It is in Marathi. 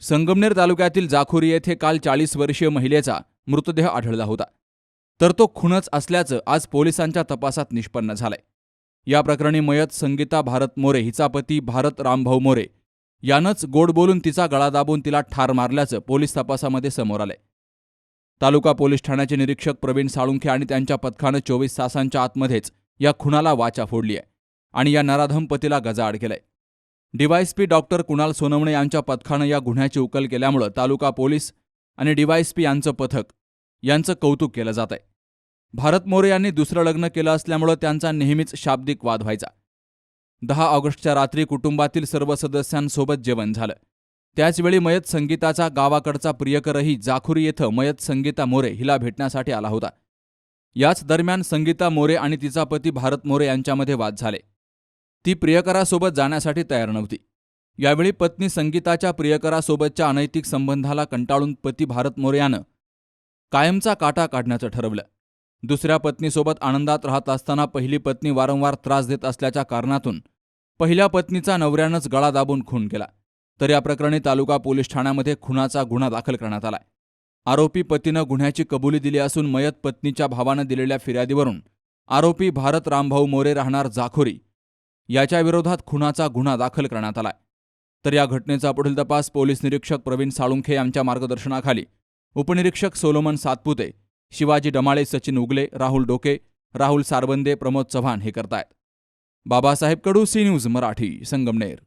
संगमनेर तालुक्यातील जाखोरी येथे काल चाळीस वर्षीय महिलेचा मृतदेह आढळला होता. तर तो खूनच असल्याचं आज पोलिसांच्या तपासात निष्पन्न झालंय. या प्रकरणी मयत संगीता भारत मोरे हिचा पती भारत रामभाऊ मोरे यानंच गोड बोलून तिचा गळा दाबून तिला ठार मारल्याचं पोलीस तपासामध्ये समोर आलंय. तालुका पोलीस ठाण्याचे निरीक्षक प्रवीण साळुंखे आणि त्यांच्या पथकानं चोवीस तासांच्या आतमध्येच या खुणाला वाचा फोडली आहे आणि या नराधम पतीला गजाआड केलाय. डीवायएसपी डॉक्टर कुणाल सोनवणे यांच्या पथकानं या गुन्ह्याची उकल केल्यामुळं तालुका पोलीस आणि डीवायएसपी यांचं पथक यांचं कौतुक केलं जात आहे भारत मोरे यांनी दुसरं लग्न केलं असल्यामुळं त्यांचा नेहमीच शाब्दिक वाद व्हायचा. दहा ऑगस्टच्या रात्री कुटुंबातील सर्व सदस्यांसोबत जेवण झालं. त्याचवेळी मयत संगीताचा गावाकडचा प्रियकरही जाखुरी येथं मयत संगीता मोरे हिला भेटण्यासाठी आला होता. याच दरम्यान संगीता मोरे आणि तिचा पती भारत मोरे यांच्यामध्ये वाद झाले. ती प्रियकरासोबत जाण्यासाठी तयार नव्हती. यावेळी पत्नी संगीताच्या प्रियकरासोबतच्या अनैतिक संबंधाला कंटाळून पती भारत मोरे यानं कायमचा काटा काढण्याचं ठरवलं. दुसऱ्या पत्नीसोबत आनंदात राहत असताना पहिली पत्नी वारंवार त्रास देत असल्याच्या कारणातून पहिल्या पत्नीचा नवऱ्यानंच गळा दाबून खून केला तर या प्रकरणी तालुका पोलीस ठाण्यामध्ये खुनाचा गुन्हा दाखल करण्यात आलाय. आरोपी पतीनं गुन्ह्याची कबुली दिली असून मयत पत्नीच्या भावानं दिलेल्या फिर्यादीवरून आरोपी भारत रामभाऊ मोरे राहणार जाखोरी याच्या विरोधात खुनाचा गुन्हा दाखल करण्यात आलाय. तर या घटनेचा पुढील तपास पोलीस निरीक्षक प्रवीण साळुंखे यांच्या मार्गदर्शनाखाली. उपनिरीक्षक सोलोमन सातपुते शिवाजी डमाळे सचिन उगले राहुल डोके राहुल सारबंदे प्रमोद चव्हाण हे करतायत. Babasaheb Kadu C news Marathi Sangamner.